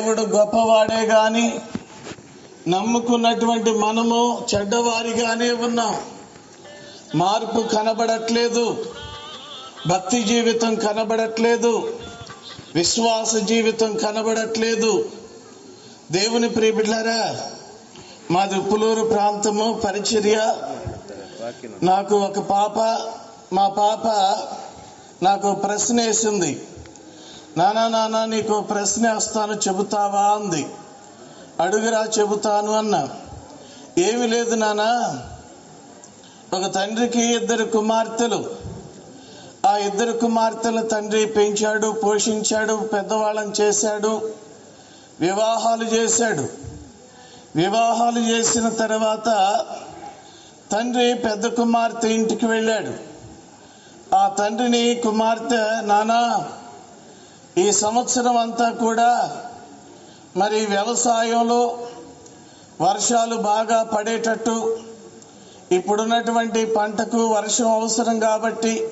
దేవుడు గొప్పవాడే గాని నమ్ముకున్నటువంటి మనము చెడ్డవారిగానే ఉన్నాం. మార్పు కనబడట్లేదు. భక్తి జీవితం కనబడట్లేదు. విశ్వాస జీవితం కనబడట్లేదు. దేవుని ప్రియబిడ్లారా మాది ఉప్పులూరు ప్రాంతము పరిచర్య. నాకు ఒక పాప మా పాప నాకు ప్రశ్న వేసింది నానా నానా నీకు ప్రశ్న వేస్తాను చెబుతావా అంది. అడుగురా చెబుతాను అన్నా. ఏమి లేదు నానా. ఒక తండ్రికి ఇద్దరు కుమార్తెలు. ఆ ఇద్దరు కుమార్తెలు తండ్రి పెంచాడు పోషించాడు పెద్దవాళ్ళని చేశాడు వివాహాలు చేశాడు. వివాహాలు చేసిన తర్వాత తండ్రి పెద్ద కుమార్తె ఇంటికి వెళ్ళాడు. ఆ తండ్రిని కుమార్తె నానా ఈ సంవత్సరం అంతా కూడా మరి వ్యవసాయంలో వర్షాలు బాగా పడేటట్టు ఇప్పుడున్నటువంటి పంటకు వర్షం అవసరం కాబట్టి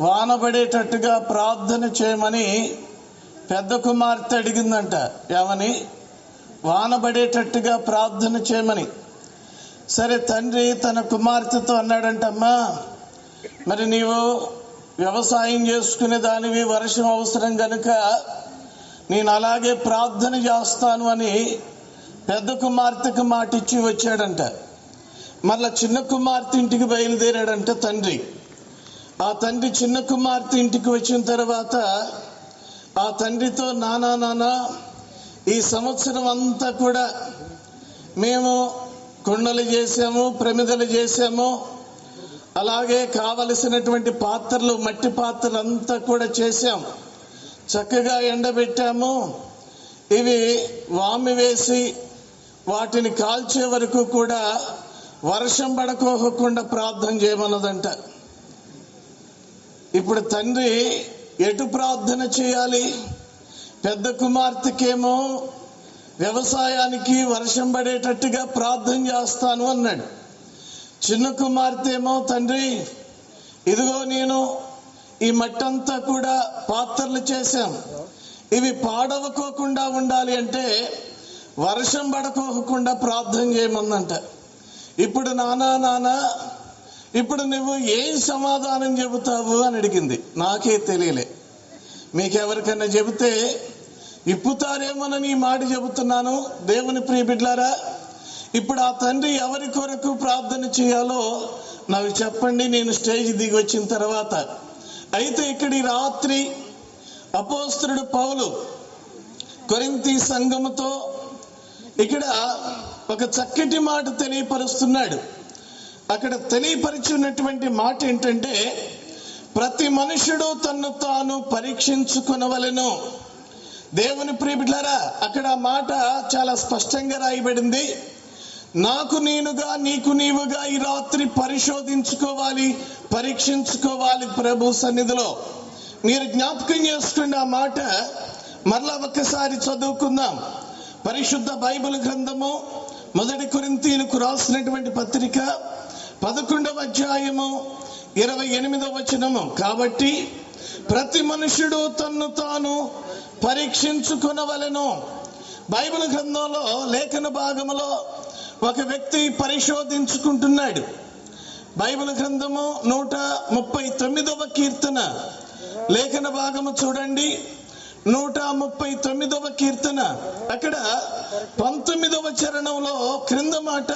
వాన పడేటట్టుగా ప్రార్థన చేయమని పెద్ద కుమార్తె అడిగిందంట. ఏమని? వాన పడేటట్టుగా ప్రార్థన చేయమని. సరే తండ్రి తన కుమార్తెతో అన్నాడంటమ్మా మరి నీవు వ్యవసాయం చేసుకునే దానివి వర్షం అవసరం కనుక నేను అలాగే ప్రార్థన చేస్తాను అని పెద్ద కుమార్తెకు మాట ఇచ్చి వచ్చాడంట. మళ్ళా చిన్న కుమార్తె ఇంటికి బయలుదేరాడంట తండ్రి. ఆ తండ్రి చిన్న కుమార్తె ఇంటికి వచ్చిన తర్వాత ఆ తండ్రితో నానా నానా ఈ సంవత్సరం అంతా కూడా మేము కుండలు చేసాము ప్రమిదలు చేసాము అలాగే కావలసినటువంటి పాత్రలు మట్టి పాత్రలు అంతా కూడా చేశాం. చక్కగా ఎండబెట్టాము. ఇవి వామి వేసి వాటిని కాల్చే వరకు కూడా వర్షం పడకోకుండా ప్రార్థన చేయమన్నదంట. ఇప్పుడు తండ్రి ఎటు ప్రార్థన చేయాలి? పెద్ద కుమార్తెకేమో వ్యవసాయానికి వర్షం పడేటట్టుగా ప్రార్థన చేస్తాను అన్నాడు. చిన్న కుమార్తె ఏమో తండ్రి. ఇదిగో నేను ఈ మట్టంతా కూడా పాత్రలు చేశాం ఇవి పాడవకోకుండా ఉండాలి అంటే వర్షం పడకోకుండా ప్రార్థన చేయమందంట ఇప్పుడు నానా నానా ఇప్పుడు నువ్వు ఏం సమాధానం చెబుతావు అని అడిగింది. నాకే తెలియలే. మీకెవరికైనా చెబితే ఇప్పుతారేమోనని ఈ మాట చెబుతున్నాను. దేవుని ప్రియ బిడ్లారా ఇప్పుడు ఆ తండ్రి ఎవరి కొరకు ప్రార్థన చేయాలో నాకు చెప్పండి నేను స్టేజ్ దిగి వచ్చిన తర్వాత. అయితే ఇక్కడి రాత్రి అపోస్తుడు పౌలు కొరింతి సంఘముతో ఇక్కడ ఒక చక్కటి మాట తెలియపరుస్తున్నాడు. అక్కడ తెలియపరిచినటువంటి మాట ఏంటంటే ప్రతి మనుషుడు తన్ను తాను పరీక్షించుకునవలను. దేవుని ప్రియబిడ్లారా అక్కడ ఆ మాట చాలా స్పష్టంగా రాయబడింది. నాకు నేనుగా నీకు నీవుగా ఈ రాత్రి పరిశోధించుకోవాలి పరీక్షించుకోవాలి ప్రభు సన్నిధిలో. మీరు జ్ఞాపకం చేసుకున్న ఆ మాట మరలా ఒక్కసారి చదువుకుందాం. పరిశుద్ధ బైబిల్ గ్రంథము మొదటి కొరింతీలకు రాసినటువంటి పత్రిక పదకొండవ అధ్యాయము ఇరవై ఎనిమిదవ వచనము. కాబట్టి ప్రతి మనుషుడు తన్ను తాను పరీక్షించుకునవలను. బైబిల్ గ్రంథంలో లేఖన భాగములో ఒక వ్యక్తి పరిశోధించుకుంటున్నాడు. బైబిల్ గ్రంథము నూట ముప్పై తొమ్మిదవ కీర్తన. లేఖన భాగము చూడండి. నూట ముప్పై తొమ్మిదవ కీర్తన. అక్కడ పంతొమ్మిదవ చరణంలో క్రింద మాట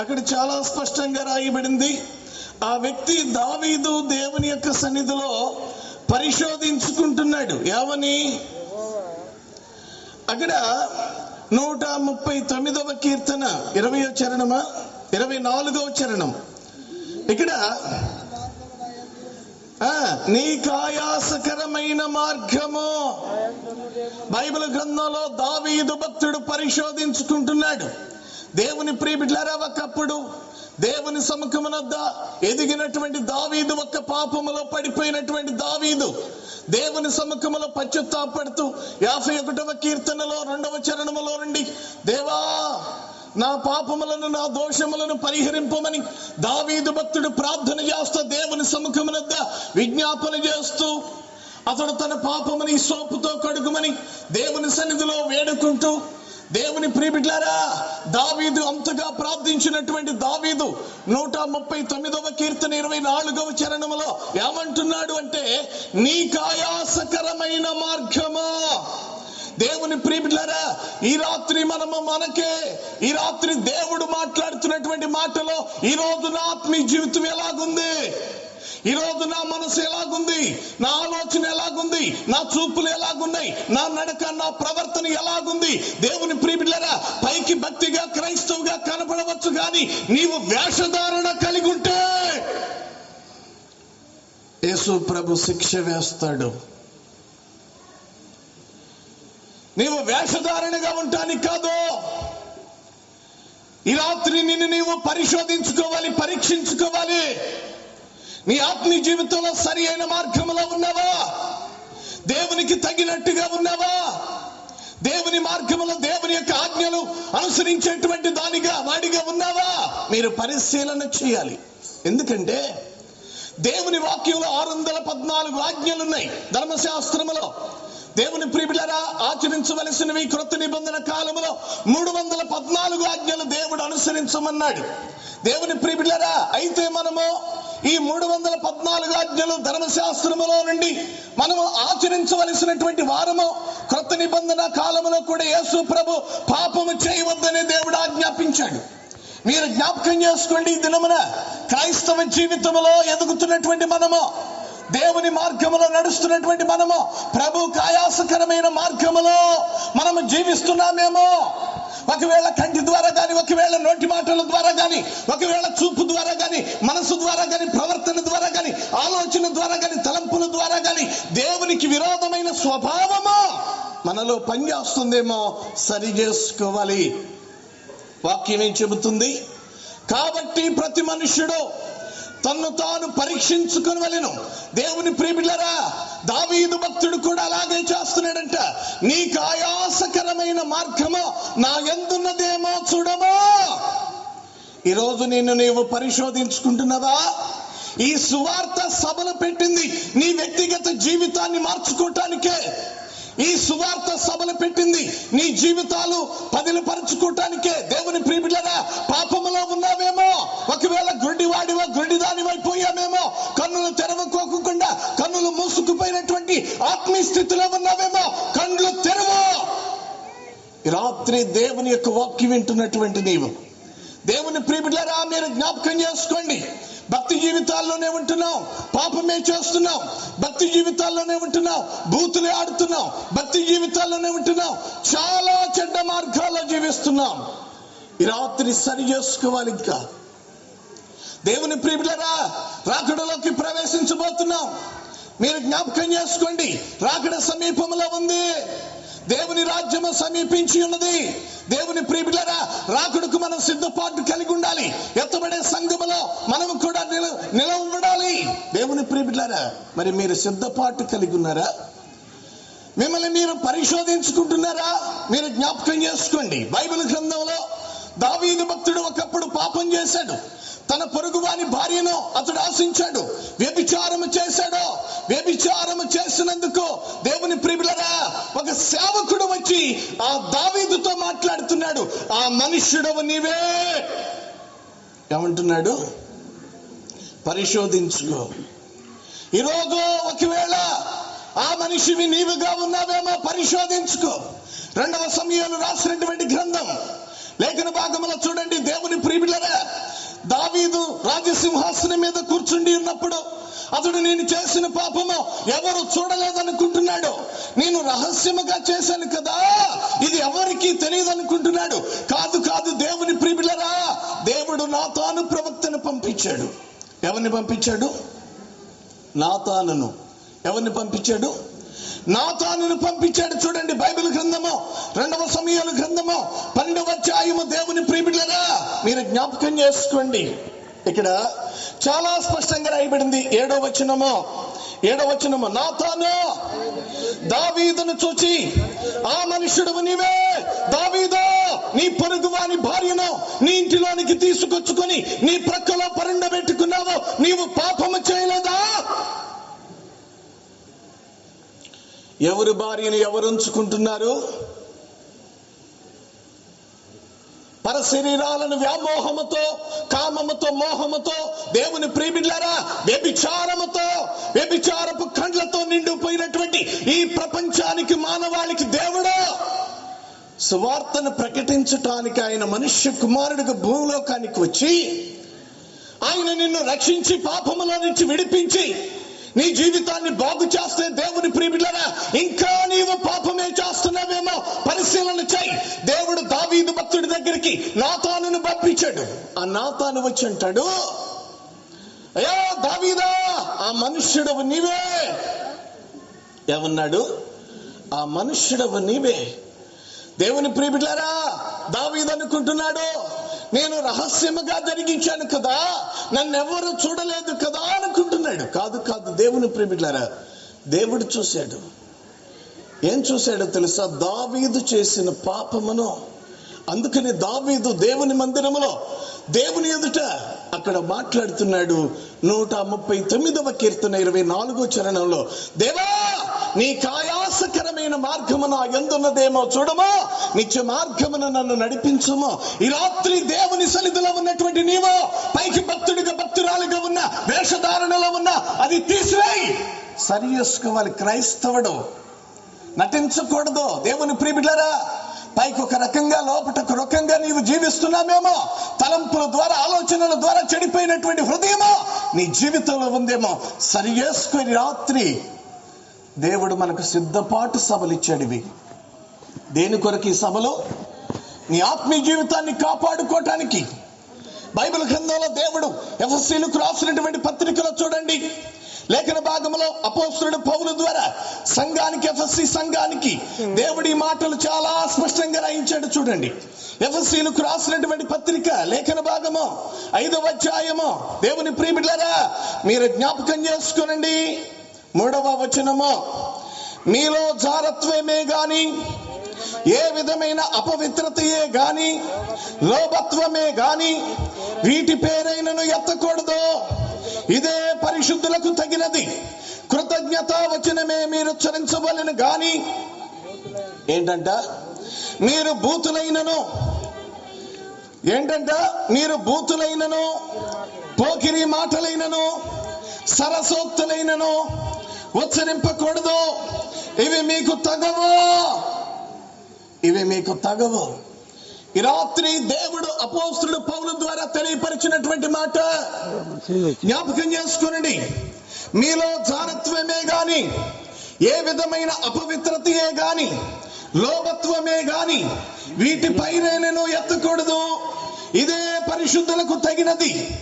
అక్కడ చాలా స్పష్టంగా రాయబడింది. ఆ వ్యక్తి దావీదు దేవుని యొక్క సన్నిధిలో పరిశోధించుకుంటున్నాడు. ఏమని అక్కడ నూట ముప్పై తొమ్మిదవ కీర్తన ఇరవయో చరణమా? ఇరవై నాలుగవ చరణం. ఇక్కడ నీకాయాసకరమైన మార్గము. బైబిల్ గ్రంథంలో దావీదు భక్తుడు పరిశోధించుకుంటున్నాడు. దేవుని ప్రియబిడ్లారా ఒకప్పుడు దేవుని సముఖమున ఎదిగినటువంటి దావీదు ఒక్క పాపములో పడిపోయినటువంటి దావీదు దేవుని సముఖములో పశ్చుత్తాపడుతూ యాభై ఒకటవ కీర్తనలో రెండవ చరణములో నుండి దేవా నా పాపములను నా దోషములను పరిహరింపమని దావీదు భక్తుడు ప్రార్థన చేస్తూ దేవుని సముఖమునద్ద విజ్ఞాపన చేస్తూ అతడు తన పాపమని సోపుతో కడుగుమని దేవుని సన్నిధిలో వేడుకుంటూ దేవుని ప్రియబిడ్లారా దావీదు అంతగా ప్రార్థించినటువంటి దావీదు నూట ముప్పై తొమ్మిదవ కీర్తన ఇరవై నాలుగవ చరణములో ఏమంటున్నాడు అంటే నీకాయాసకరమైన మార్గమా? దేవుని ప్రియబిడ్లారా ఈ రాత్రి మనము మనకే ఈ రాత్రి దేవుడు మాట్లాడుతున్నటువంటి మాటలో ఈ రోజు నా ఆత్మీయ జీవితం ఎలాగుంది? ఈ రోజు నా మనసు ఎలాగుంది? నా ఆలోచన ఎలాగుంది? నా చూపులు ఎలాగున్నాయి? నా నడక నా ప్రవర్తన ఎలాగుంది? దేవుని ప్రియబిడ్లరా పైకి భక్తిగా క్రైస్తవుగా కనపడవచ్చు కానీ నీవు వేషధారణ కలిగి ఉంటే యేసు ప్రభు శిక్ష వేస్తాడు. నీవు వేషధారణగా ఉంటానికి కాదు. ఈ రాత్రి నిన్ను నీవు పరిశోధించుకోవాలి పరీక్షించుకోవాలి. నీ ఆత్మీయ జీవితంలో సరి అయిన మార్గంలో ఉన్నావా? దేవునికి తగినట్టుగా ఉన్నావా? దేవుని మార్గంలో దేవుని యొక్క ఆజ్ఞలు అనుసరించేటువంటి దానిగా వాడిగా ఉన్నావా? మీరు పరిశీలన చేయాలి. ఎందుకంటే దేవుని వాక్యంలో ఆరు వందల పద్నాలుగు ఆజ్ఞలు ఉన్నాయి ధర్మశాస్త్రములో. దేవుని ప్రియులరా ఆచరించవలసినవి క్రొత్త నిబంధన కాలంలో మూడు వందల పద్నాలుగు ఆజ్ఞలు దేవుడు అనుసరించమన్నాడు. దేవుని ప్రియులరా అయితే మనము ఈ మూడు వందల పద్నాలుగు ఆజ్ఞలు ధర్మశాస్త్రములో నుండి మనము ఆచరించవలసినటువంటి వారము క్రొత్త నిబంధన కాలములో కూడా యేసు ప్రభు పాపము చేయవద్దని దేవుడు ఆజ్ఞాపించాడు. మీరు జ్ఞాపకం చేసుకోండి ఈ దినమున క్రైస్తవ జీవితంలో ఎదుగుతున్నటువంటి మనము దేవుని మార్గములో నడుస్తున్నటువంటి మనము ప్రభు కాయాసకరమైన మార్గములో మనము జీవిస్తున్నామేమో. ఒకవేళ కంటి ద్వారా కానీ ఒకవేళ నోటి మాటల ద్వారా కానీ ఒకవేళ చూపు ద్వారా కానీ మనసు ద్వారా కానీ ప్రవర్తన ద్వారా కానీ ఆలోచన ద్వారా కానీ తలంపుల ద్వారా కానీ దేవునికి విరోధమైన స్వభావము మనలో పనిచేస్తుందేమో సరి చేసుకోవాలి. వాక్యం ఏం చెబుతుంది? కాబట్టి ప్రతి మనుష్యుడు తన్ను తాను పరీక్షించుకునవలెను దేవుని ప్రేమిలరా దావీదు భక్తుడు కూడా అలాగే చేస్తున్నాడంట. నీకు ఆయాసకరమైన మార్గము? నా ఎందున్నదేమో చూడమో? ఈరోజు నిన్ను నీవు పరిశోధించుకుంటున్నావా? ఈ సువార్త సభలు పెట్టింది నీ వ్యక్తిగత జీవితాన్ని మార్చుకోవటానికే ఈ సువార్త సభలు పెట్టింది. నీ జీవితాలు పదిలపరుచుకోవటానికే దేవుని ప్రియబిడ్డరా పాపములో ఉన్నావేమో? ఒకవేళ గుడ్డివాడివో గుడ్డిదానివైపోయామేమో కన్నులు తెరవకోకుండా కన్నులు మూసుకుపోయినటువంటి ఆత్మీయ స్థితిలో ఉన్నావేమో? కన్నులు తెరవు! రాత్రి దేవుని యొక్క వాక్యం వింటున్నటువంటి నీవు. దేవుని ప్రియబిడ్డరా మీరు జ్ఞాపకం చేసుకోండి. భక్తి జీవితాల్లోనే ఉంటున్నాం. పాపమే చేస్తున్నాం. భక్తి జీవితాల్లోనే ఉంటున్నాం. బూతులు ఆడుతున్నాం. భక్తి జీవితాల్లోనే ఉంటున్నాం. చాలా చెడ్డ మార్గాల్లో జీవిస్తున్నాం. ఈ రాత్రి సరి చేసుకోవాలి ఇంకా. దేవుని ప్రియులరా రాకడలోకి ప్రవేశించబోతున్నాం. మీరు జ్ఞాపకం చేసుకోండి. రాకడ సమీపంలో ఉంది. దేవుని రాజ్యము సమీపించి ఉన్నది. దేవుని ప్రియులరా రాకుడుకు మనం సిద్ధపాటు కలిగి ఉండాలి. ఎత్తబడే సంఘములో మనం కూడా నిల నిలవబడాలి దేవుని ప్రియులరా మరి మీరు సిద్ధపాటు కలిగి ఉన్నారా? మిమ్మల్ని మీరు పరిశోధించుకుంటున్నారా? మీరు జ్ఞాపకం చేసుకోండి. బైబిల్ గ్రంథంలో దావీదు భక్తుడు ఒకప్పుడు పాపం చేశాడు. తన పొరుగువాని భార్యను అతడు ఆశించాడు. వ్యభిచారము చేశాడు వ్యభిచారము చేసినందుకు దేవుని ప్రియులరా ఒక సేవకుడు వచ్చి ఆ దావీదుతో మాట్లాడుతున్నాడు. ఆ మనుష్యుడవు నీవే! ఏమంటున్నాడు? పరిశోధించుకో. ఈరోజు ఒకవేళ ఆ మనిషివి నీవుగా ఉన్నావేమో పరిశోధించుకో. రెండవ సమయంలో రాసినటువంటి గ్రంథం లేఖన భాగంలో చూడండి దేవుని ప్రియులరా. దావీదు రాజసింహాసనం మీద కూర్చుండి ఉన్నప్పుడు అతడు నేను చేసిన పాపము ఎవరు చూడలేదనుకుంటున్నాడు నేను రహస్యముగా చేశాను కదా ఇది ఎవరికి తెలియదు అనుకుంటున్నాడు కాదు కాదు దేవుని ప్రియులరా దేవుడు నా తాను ప్రవక్తను పంపించాడు. ఎవరిని పంపించాడు? నాతానును. ఎవరిని పంపించాడు? నాతానును పంపించాడు చూడండి బైబిల్ గ్రంథము. రెండవ సమయాల గ్రంథము. పన్నెండవ అధ్యాయము దేవుని ప్రియబిడ్డరా మీరు జ్ఞాపకం చేసుకోండి. ఇక్కడ చాలా స్పష్టంగా రాయబడింది ఏడో వచనము. ఏడో వచనము నాతాను దావీదును చూచి ఆ మనుషుడు నీవే దావీదో నీ పొరుగు వాని భార్యను నీ ఇంటిలోనికి తీసుకొచ్చుకొని నీ ప్రక్కలో పరుండబెట్టుకున్నావు నీవు పాపము చేయలేదా? ఎవరు భార్యను ఎవరు ఉంచుకుంటున్నారు? పర శరీరాలను వ్యామోహముతో కామముతో మోహముతో దేవుని ప్రేమిళ్ళారా వ్యభిచారముతో వ్యభిచారపు కండ్లతో నిండిపోయినటువంటి ఈ ప్రపంచానికి మానవాళికి దేవుడు సువార్తను ప్రకటించటానికి ఆయన మనుష్య కుమారుడికి భూలోకానికి వచ్చి ఆయన నిన్ను రక్షించి పాపములో నుంచి విడిపించి నీ జీవితాన్ని బాగు చేస్తే దేవుని ప్రియమిళ్ళరా ఇంకా నీవు పాపమే చేస్తున్నావేమో పరిశీలన చేయి. దేవుడు దావీదు భక్తుడి దగ్గరికి నాతానును పంపించాడు. ఆ నాతాను వచ్చి అంటాడు అయ్యా దావీదా ఆ మనుష్యుడవు నీవే. ఏమన్నాడు ఆ మనుష్యుడవు నీవే. దేవుని ప్రియబిడ్లారా దావీదు అనుకుంటున్నాడు నేను రహస్యముగా జరిగించాను కదా నన్నెవ్వరు చూడలేదు కదా అనుకుంటున్నాడు. కాదు కాదు దేవుని ప్రేమిట్లారా దేవుడు చూశాడు. ఏం చూశాడో తెలుసా? దావీదు చేసిన పాపమును. అందుకని దావీదు దేవుని మందిరములో దేవుని ఎదుట అక్కడ మాట్లాడుతున్నాడు నూట ముప్పై తొమ్మిదవ కీర్తన ఇరవై నాలుగో చరణంలో. దేవా నీ కాయాసకరమైన మార్గము నా ఎందున్నదేమో చూడమో? నిత్య మార్గమును నన్ను నడిపించుమో. ఈ రాత్రి దేవుని సన్నిధిలో ఉన్నటువంటి నీవో పైకి భక్తుడిగా భక్తురాలుగా ఉన్న వేషధారణలో ఉన్న అది తీసివేయి! సరి చేసుకోవాలి క్రైస్తవుడు. నటించకూడదు. దేవుని ప్రియబిడ్లరా పైకి ఒక రకంగా లోపట ఒక రకంగా నీవు జీవిస్తున్నామేమో. తలంపుల ద్వారా ఆలోచనల ద్వారా చెడిపోయినటువంటి హృదయమో నీ జీవితంలో ఉందేమో. సరి చేసుకుని రాత్రి. దేవుడు మనకు సిద్ధపాటు సభలు ఇచ్చాడు ఇవి దేని కొరకు ఈ సభలో? నీ ఆత్మీయ జీవితాన్ని కాపాడుకోవటానికి బైబిల్ గ్రంథంలో దేవుడు ఎఫ్ఎస్సీలకు రాసినటువంటి పత్రికలో చూడండి. లేఖన భాగంలో అపోస్తుడు పౌలు ద్వారా సంఘానికి ఎఫ్ఎస్సి సంఘానికి దేవుడి మాటలు చాలా స్పష్టంగా రాయించాడు చూడండి. ఎఫ్ఎస్సీలకు రాసినటువంటి పత్రిక లేఖన భాగము ఐదవ అధ్యాయము. దేవుని ప్రియమిడ్లరా మీరు జ్ఞాపకం చేసుకోనండి. మూడవ వచనము. మీలో జారత్వమే గాని ఏ విధమైన అపవిత్రతయే గాని లోభత్వమే గాని వీటి పేరైనను ఎత్తకూడదు. ఇదే పరిశుద్ధులకు తగినది. కృతజ్ఞత వచనమే మీరు ఉచ్చరించవలను గాని ఏంటంట? మీరు బూతులైనను. ఏంటంట? మీరు బూతులైనను పోకిరి మాటలైనను సరసోక్తులైనను ఉచ్చరింపకూడదు. ఇవి మీకు తగవు? ఇవి మీకు తగవు? ఈ రాత్రి దేవుడు అపోస్తుడు పౌలు ద్వారా తెలియపరిచినటువంటి మాట జ్ఞాపకం చేసుకోనండి. మీలో జారత్వమే గాని ఏ విధమైన అపవిత్రతయే గాని లోభత్వమే గాని వీటి నేను ఎత్తకూడదు. ఇదే పరిశుద్ధులకు తగినది.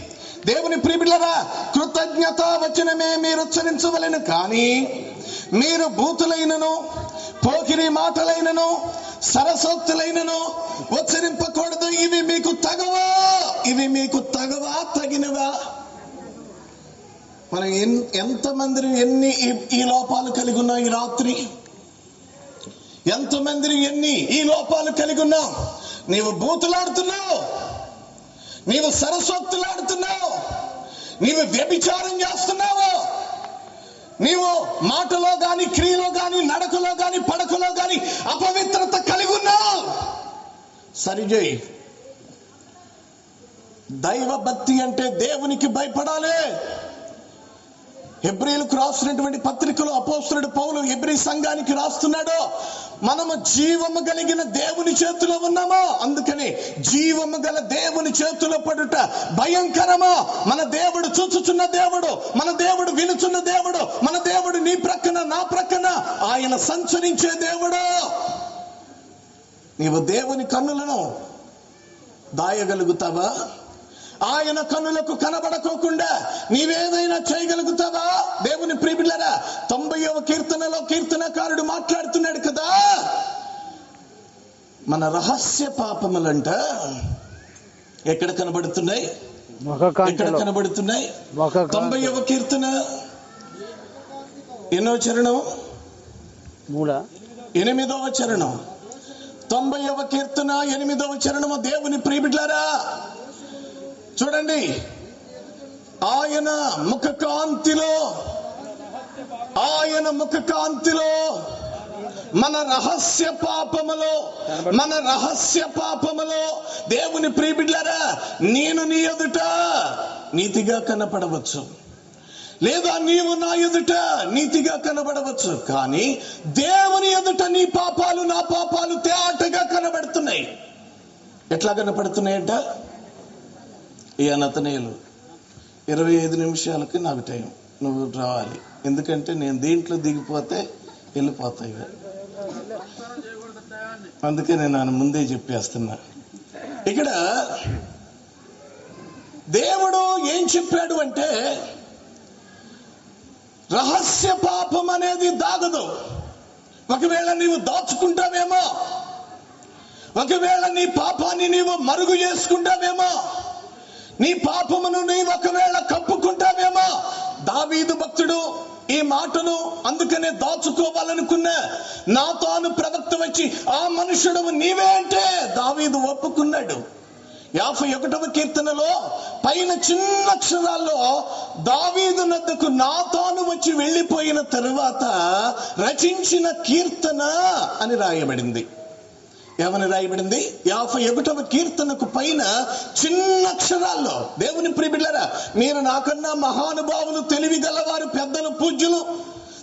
దేవుని ప్రియులరా కృతజ్ఞత వచనమే మీరు ఉచ్చరించవలను. కానీ మీరు బూతులైనను పోకిరి మాటలైనను సరసోక్తులైనను ఉచ్చరింపకూడదు. ఇవి మీకు తగవా? ఇవి మీకు తగవా? తగినవా? మనం ఎన్- ఎంతమంది ఎన్ని ఈ- ఈ లోపాలు కలిగి ఉన్నాం ఈ రాత్రి? ఎంతమంది ఎన్ని ఈ లోపాలు కలిగి ఉన్నాం నీవు బూతులాడుతున్నావు. నీవు సరస్వత్తులాడుతున్నావు. నీవు వ్యభిచారం చేస్తున్నావు. నీవు మాటలో గాని క్రియలో గాని నడకలో గాని పడకలో గాని అపవిత్రత కలిగి ఉన్నావు. సరిజయ్ దైవ భక్తి అంటే దేవునికి భయపడాలి. హెబ్రిలకు రాస్తున్నటువంటి పత్రికలో అపోస్తుడు పౌలు హెబ్రి సంఘానికి రాస్తున్నాడు మనము జీవము కలిగిన దేవుని చేతిలో ఉన్నామా? అందుకని జీవము గల దేవుని చేతిలో పడుట భయంకరమా? మన దేవుడు చూచుచున్న దేవుడు మన దేవుడు వినుచున్న దేవుడు మన దేవుడు నీ ప్రక్కన నా ప్రక్కన ఆయన సంచరించే దేవుడు. నీవు దేవుని కన్నులను దాయగలుగుతావా? ఆయన కన్నులకు కనబడకోకుండా నీవేదైనా చేయగలుగుతావా? దేవుని ప్రియులరా తొంభైవ కీర్తనలో కీర్తనకారుడు మాట్లాడుతున్నాడు కదా. మన రహస్య పాపములంట ఎక్కడ కనబడుతున్నాయి? ఎక్కడ కనబడుతున్నాయి? తొంభైవ కీర్తన. ఎన్నో చరణం? మూల ఎనిమిదవ చరణం. తొంభైవ కీర్తన ఎనిమిదవ చరణము దేవుని ప్రియబిడ్లారా చూడండి. ఆయన ముఖ కాంతిలో ఆయన ముఖ కాంతిలో మన రహస్య పాపములో మన రహస్య పాపములో దేవుని ప్రియబిడ్లారా నేను నీ ఎదుట నీతిగా కనపడవచ్చు. లేదా నీవు నా ఎదుట నీతిగా కనబడవచ్చు. కానీ దేవుని ఎదుట నీ పాపాలు నా పాపాలు తేటగా కనబడుతున్నాయి. ఎట్లా కనపడుతున్నాయంట? ఈ అనతనీయులు. ఇరవై ఐదు నిమిషాలకి నాకు టైం. నువ్వు రావాలి. ఎందుకంటే నేను దీంట్లో దిగిపోతే వెళ్ళిపోతాయి అందుకే నేను ఆయన ముందే చెప్పేస్తున్నా. ఇక్కడ దేవుడు ఏం చెప్పాడు అంటే రహస్య పాపం అనేది దాగదు. ఒకవేళ నీవు దాచుకుంటావేమో ఒకవేళ నీ పాపాన్ని నీవు మరుగు చేసుకుంటావేమో నీ పాపమును నీవు ఒకవేళ కప్పుకుంటావేమో దావీదు భక్తుడు ఈ మాటను అందుకనే దాచుకోవాలనుకున్న నా తాను ప్రవక్త వచ్చి ఆ మనుషుడు నీవే అంటే? దావీదు ఒప్పుకున్నాడు. యాభై ఒకటవ కీర్తనలో పైన చిన్న అక్షరాల్లో దావీదు నద్దకు నా తాను వచ్చి వెళ్ళిపోయిన తరువాత రచించిన కీర్తన అని రాయబడింది. ఏమని రాయబడింది? యాభై ఒకటవ కీర్తనకు పైన చిన్న అక్షరాల్లో. దేవుని ప్రిబిడ్లరా మీరు నాకన్నా మహానుభావులు తెలివి గలవారు పెద్దలు పూజ్యులు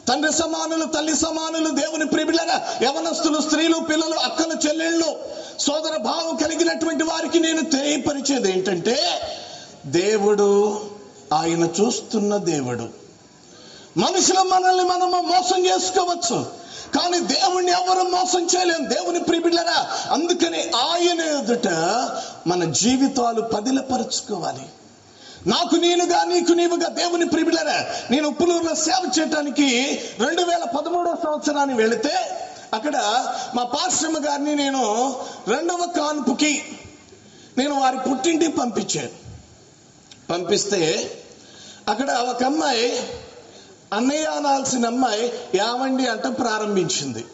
తండ్రి సమానులు తల్లి సమానులు దేవుని ప్రిబిడ్లరా యవనస్తులు స్త్రీలు పిల్లలు అక్కలు చెల్లెళ్ళు సోదర భావం కలిగినటువంటి వారికి నేను తెలియపరిచేది ఏంటంటే దేవుడు ఆయన చూస్తున్న దేవుడు. మనుషులు మనల్ని మనము మోసం చేసుకోవచ్చు. కానీ దేవుణ్ణి ఎవరు మోసం చేయలేం. దేవుని ప్రిబిడ్లరా అందుకని ఆయన ఎదుట మన జీవితాలు పదిలపరుచుకోవాలి. నాకు నేనుగా నీకు నీవుగా దేవుని ప్రిబిడ్లరా నేను ఉప్పులూరులో సేవ చేయటానికి రెండు వేల పదమూడవ సంవత్సరాన్ని వెళితే అక్కడ మా పాశ్రమ గారిని నేను రెండవ కాన్పుకి నేను వారి పుట్టింటికి పంపించాను. పంపిస్తే అక్కడ ఒక అమ్మాయి అన్నయ్య అనాల్సిన అమ్మాయి యావండి అంట ప్రారంభించింది.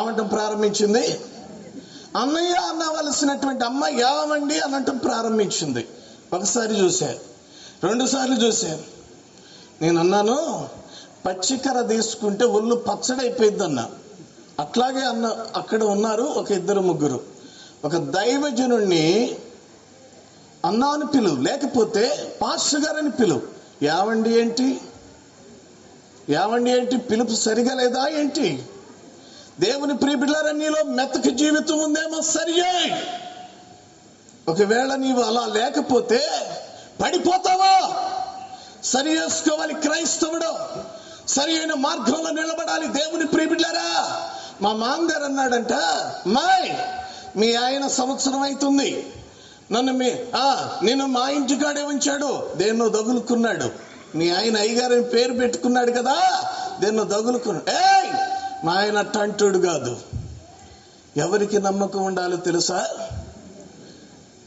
ఏమంటం ప్రారంభించింది? అన్నయ్య అనవలసినటువంటి అమ్మాయి యావండి అనటం ప్రారంభించింది. ఒకసారి చూశాను రెండుసార్లు చూశాను నేను అన్నాను పచ్చికర తీసుకుంటే ఒళ్ళు పచ్చడైపోయింది అన్నా అట్లాగే అన్న అక్కడ ఉన్నారు ఒక ఇద్దరు ముగ్గురు. ఒక దైవజనుణ్ణి అన్నాను పిలువు లేకపోతే పాస్టర్ గారని పిలువు. యావండి ఏంటి? ఏమండి ఏంటి? పిలుపు సరిగా లేదా ఏంటి? దేవుని ప్రియబిడ్లారా నీలో మెత్తకి జీవితం ఉందేమో సరియే. ఒకవేళ నీవు అలా లేకపోతే పడిపోతావా? సరి చేసుకోవాలి క్రైస్తవుడు. సరి అయిన మార్గంలో నిలబడాలి దేవుని ప్రియబిడ్లారా. మా మామగారు అన్నాడంట మాయ్ మీ ఆయన సంవత్సరం అవుతుంది నన్ను మీ ఆ నేను మా ఇంటికాడే ఉంచాడు. దేన్నో దగులుకున్నాడు. మీ ఆయన అయ్యగారిని పేరు పెట్టుకున్నాడు కదా దీన్ని తగులుకున్నాడు ఏయ్ మా ఆయన అట్టంటుడు కాదు. ఎవరికి నమ్మకం ఉండాలో తెలుసా?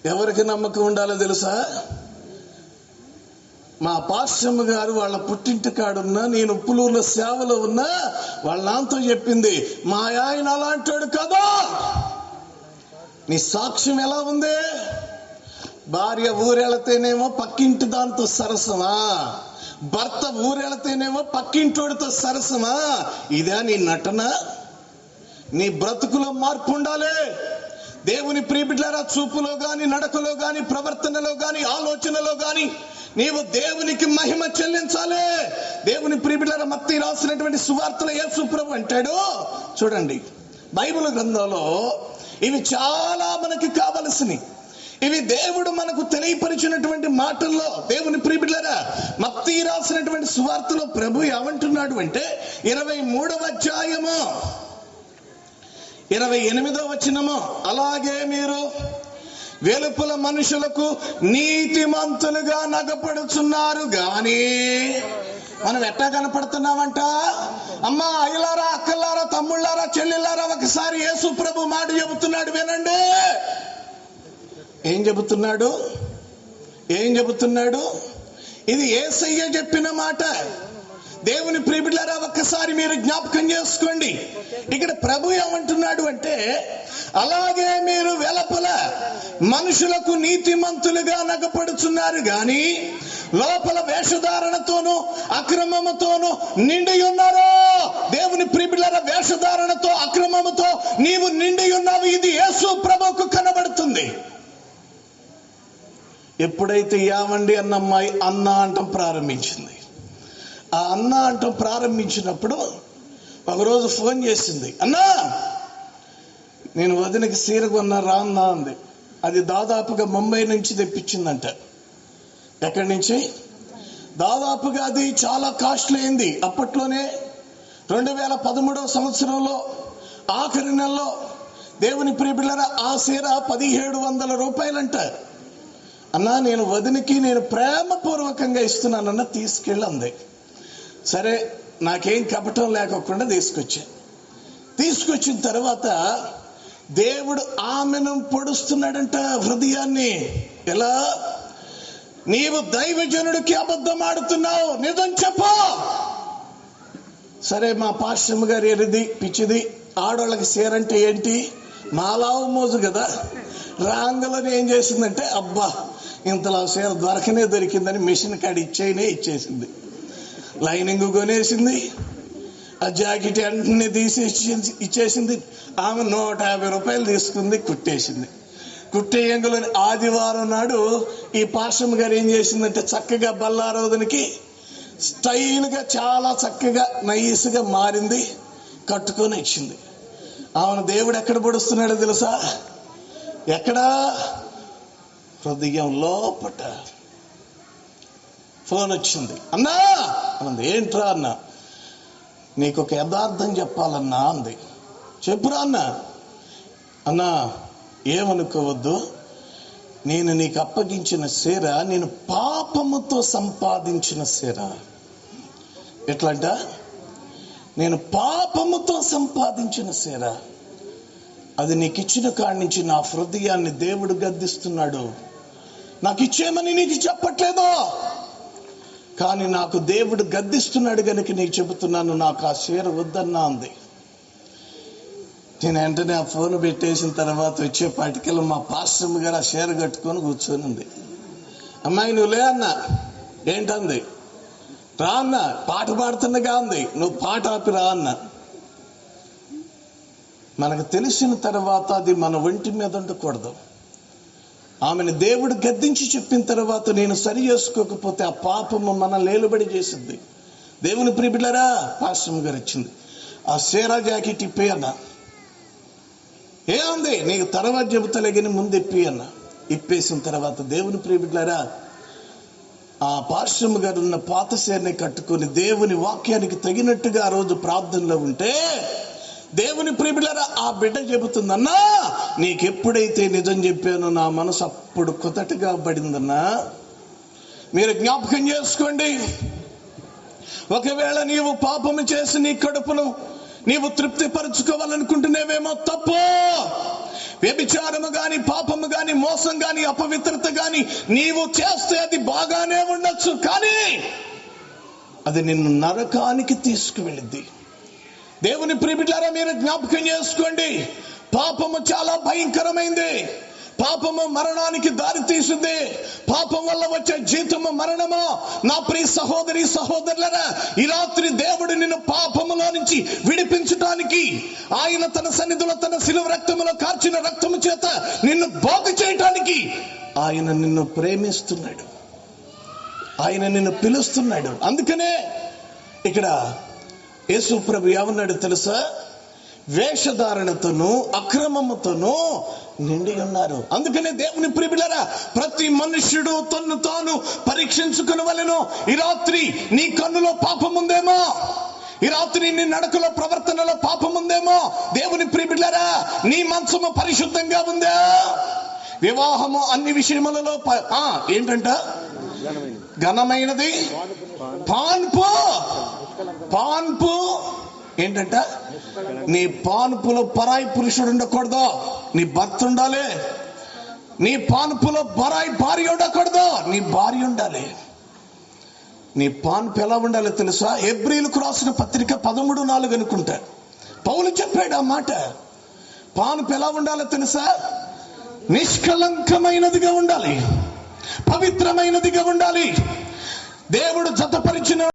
ఎవరికి నమ్మకం ఉండాలో తెలుసా? మా పాశ్రమ గారు వాళ్ళ పుట్టింటి కాడున్నా నేను ఉప్పులూరులో సేవలో ఉన్నా వాళ్ళ నాన్నతో చెప్పింది మా ఆయన అలాంటాడు కదా? నీ సాక్ష్యం ఎలా ఉంది? భార్య ఊరెళతేనేమో పక్కింటి దాంతో సరసమా? భర్త ఊరెళతేనేమో పక్కింటోడితో సరసమా? ఇదా నీ నటన? నీ బ్రతుకులో మార్పు ఉండాలి. దేవుని ప్రియబిడ్లారా చూపులో గాని నడకలో గాని ప్రవర్తనలో గాని ఆలోచనలో గాని నీవు దేవునికి మహిమ చెల్లించాలి. దేవుని ప్రియబిడ్లారా మత్తి రాసినటువంటి సువార్తలు ఏ సుప్రభు అంటాడు. చూడండి బైబిల్ గ్రంథంలో ఇవి చాలా మనకి కావలసినవి ఇవి దేవుడు మనకు తెలియపరిచినటువంటి మాటల్లో దేవుని ప్రిబిడ్లరా మత్తి రాసినటువంటి సువార్తలో ప్రభు ఏమంటున్నాడు అంటే ఇరవై మూడవ అధ్యాయము ఇరవై ఎనిమిదో వచ్చినము అలాగే మీరు వెలుపుల మనుషులకు నీతిమంతులుగా నగపడుచున్నారు గాని మనం ఎట్టా కనపడుతున్నామంట అమ్మా అయ్యలారా అక్కలారా తమ్ముళ్ళారా చెల్లెళ్ళారా ఒకసారి యేసు ప్రభు మాట చెబుతున్నాడు వినండి. ఏం చెబుతున్నాడు? ఏం చెబుతున్నాడు? ఇది ఏసయ్య చెప్పిన మాట. దేవుని ప్రిబిడ్లరా ఒక్కసారి మీరు జ్ఞాపకం చేసుకోండి. ఇక్కడ ప్రభు ఏమంటున్నాడు అంటే అలాగే మీరు వెలపల మనుషులకు నీతిమంతులుగా నగపడుచున్నారు గాని లోపల వేషధారణతోను అక్రమముతోను నిండి ఉన్నారు. దేవుని ప్రిబిళ్ళర వేషధారణతో అక్రమముతో నీవు నిండి ఉన్నావు. ఇది యేసు ప్రభుకు కనబడుతుంది. ఎప్పుడైతే యామండి అన్న అమ్మాయి అన్న అంటం ప్రారంభించింది. ఆ అన్న అంటం ప్రారంభించినప్పుడు ఒకరోజు ఫోన్ చేసింది అన్నా నేను వదినకి సీర కొన్న రా అన్నా అంది. అది దాదాపుగా ముంబై నుంచి తెప్పించిందంట. ఎక్కడి నుంచి? దాదాపుగా అది చాలా కాస్ట్లీ అయింది. అప్పట్లోనే రెండు వేల పదమూడవ సంవత్సరంలో ఆఖరి నెలలో దేవుని ప్రియబిళ్ళర ఆ సీర పదిహేడు వందల రూపాయలంట. అన్నా నేను వదినికి నేను ప్రేమపూర్వకంగా ఇస్తున్నానన్న తీసుకెళ్ళి అంది సరే నాకేం కపటం లేకోకుండా తీసుకొచ్చా. తీసుకొచ్చిన తర్వాత దేవుడు ఆమెను పొడుస్తున్నాడంట హృదయాన్ని. ఎలా? నీవు దైవజనుడికి అబద్ధం ఆడుతున్నావు. నిజం చెప్పు. సరే మా పాశ్రమ గారు ఎరిది పిచ్చిది ఆడవాళ్ళకి సేరంటే ఏంటి? మాలావు మోజు కదా. రాంగలని ఏం చేసిందంటే అబ్బా ఇంతలా సీర దొరకనే దొరికిందని మిషన్ కాడ ఇచ్చేయనే ఇచ్చేసింది. లైనింగ్ కొనేసింది. ఆ జాకెట్ వెంటనే తీసేసి ఇచ్చేసింది. ఆమె నూట యాభై రూపాయలు తీసుకుంది కుట్టేసింది. కుట్టేయంగులని ఆదివారం నాడు ఈ పార్శ్వం గారు ఏం చేసిందంటే చక్కగా బల్లారోదనికి స్టైల్గా చాలా చక్కగా నైస్గా మారింది కట్టుకొని ఇచ్చింది. ఆమెను దేవుడు ఎక్కడ పొడుస్తున్నాడో తెలుసా? ఎక్కడా? హృదయం లోపట ఫోన్ వచ్చింది. అన్నా! అన్నది ఏంట్రా అన్న? నీకు ఒక యథార్థం చెప్పాలన్నా అంది. చెప్పురా అన్న. అన్నా ఏమనుకోవద్దు. నేను నీకు అప్పగించిన సేర నేను పాపముతో సంపాదించిన సేర. ఎట్లంట? నేను పాపముతో సంపాదించిన సేర. అది నీకు ఇచ్చిన కాడి నుంచి నా హృదయాన్ని దేవుడు గద్దిస్తున్నాడు. నాకు ఇచ్చేయమని నీకు చెప్పట్లేదు. కానీ నాకు దేవుడు గద్దిస్తున్నాడు కనుక నీకు చెబుతున్నాను నాకు ఆ చీర వద్దన్నా అంది. నేను వెంటనే ఆ ఫోన్ పెట్టేసిన తర్వాత వచ్చేపాటికల్లా మా పాస్టమ్ గారు ఆ చీర కట్టుకొని కూర్చొని ఉంది. అమ్మాయి నువ్వు లే అన్న. ఏంటంది? రా అన్న పాట పాడుతుండగా ఉంది నువ్వు పాట ఆపి రా అన్న. మనకు తెలిసిన తర్వాత అది మన ఒంటి మీద ఉండకూడదు. ఆమెను దేవుడు గద్దించి చెప్పిన తర్వాత నేను సరి చేసుకోకపోతే ఆ పాపము మన లేలుబడి చేసింది. దేవుని ప్రిబిళ్ళరా పాశ్రమ గారు ఇచ్చింది. ఆ సేరా జాకెట్ ఇప్పే అన్న. ఏముంది? నీకు తర్వాత చెబుతలే కానీ ముందు ఇప్పి అన్న. ఇప్పేసిన తర్వాత దేవుని ప్రిబిడ్లరా ఆ పాశ్రమ గారు ఉన్న పాత సేరని కట్టుకొని దేవుని వాక్యానికి తగినట్టుగా ఆ రోజు ప్రార్థనలో ఉంటే దేవుని ప్రిబిలర ఆ బిడ్డ చెబుతుందన్నా నీకెప్పుడైతే నిజం చెప్పానో నా మనసు అప్పుడు కొత్తగా పడిందన్నా మీరు జ్ఞాపకం చేసుకోండి. ఒకవేళ నీవు పాపము చేసి నీ కడుపును నీవు తృప్తిపరచుకోవాలనుకుంటున్నావేమో తప్పు వ్యభిచారము గాని పాపము గాని మోసం గాని అపవిత్రత గాని నీవు చేస్తే అది బాగానే ఉండొచ్చు కానీ అది నిన్ను నరకానికి తీసుకువెళ్ళిద్ది. దేవుని ప్రిబిడ్లారా మీరు జ్ఞాపకం చేసుకోండి. పాపము చాలా భయంకరమైంది. పాపము మరణానికి దారి తీసింది. పాపం వల్ల వచ్చే జీతము మరణము? నా ప్రియ సహోదరి సహోదరులరా ఈ రాత్రి దేవుడు నిన్ను పాపములో నుంచి విడిపించటానికి ఆయన తన సన్నిధిలో తన శిలువ రక్తములో కార్చిన రక్తము చేత నిన్ను బాగు చేయటానికి ఆయన నిన్ను ప్రేమిస్తున్నాడు. ఆయన నిన్ను పిలుస్తున్నాడు. అందుకనే ఇక్కడ యేసు ప్రభు ఏమన్నాడు తెలుసా? వేషధారణతోనూ అక్రమముతోనూ నిండి ఉన్నారు. అందుకనే దేవుని ప్రిబిలరా ప్రతి మనుష్యుడు తన్ను తాను పరీక్షించుకుని వలెను ఈ రాత్రి నీ కన్నులో పాపం ఉందేమో ఈ రాత్రి నీ నడకలో ప్రవర్తనలో పాపం ఉందేమో దేవుని ప్రిబిలరా నీ మనసము పరిశుద్ధంగా ఉందా? వివాహము అన్ని విషయములలో ప- ఏంటంట? ఘనమైనది. పాన్పు. పాన్పు ఏంటంట? నీ పాన్పులో పరాయి పురుషుడు ఉండకూడదు. నీ భర్త ఉండాలి. నీ పాన్పులో పరాయి భార్య ఉండకూడదు. నీ భార్య ఉండాలి. నీ పాన్పు ఎలా ఉండాలో తెలుసా? ఎబ్రిల్కు రాసిన పత్రిక పదమూడు నాలుగు అనుకుంటా. పౌలు చెప్పాడు ఆ మాట. పాన్పు ఎలా ఉండాలో తెలుసా? నిష్కలంకమైనదిగా ఉండాలి. పవిత్రమైనదిగా ఉండాలి. దేవుడు జతపరిచిన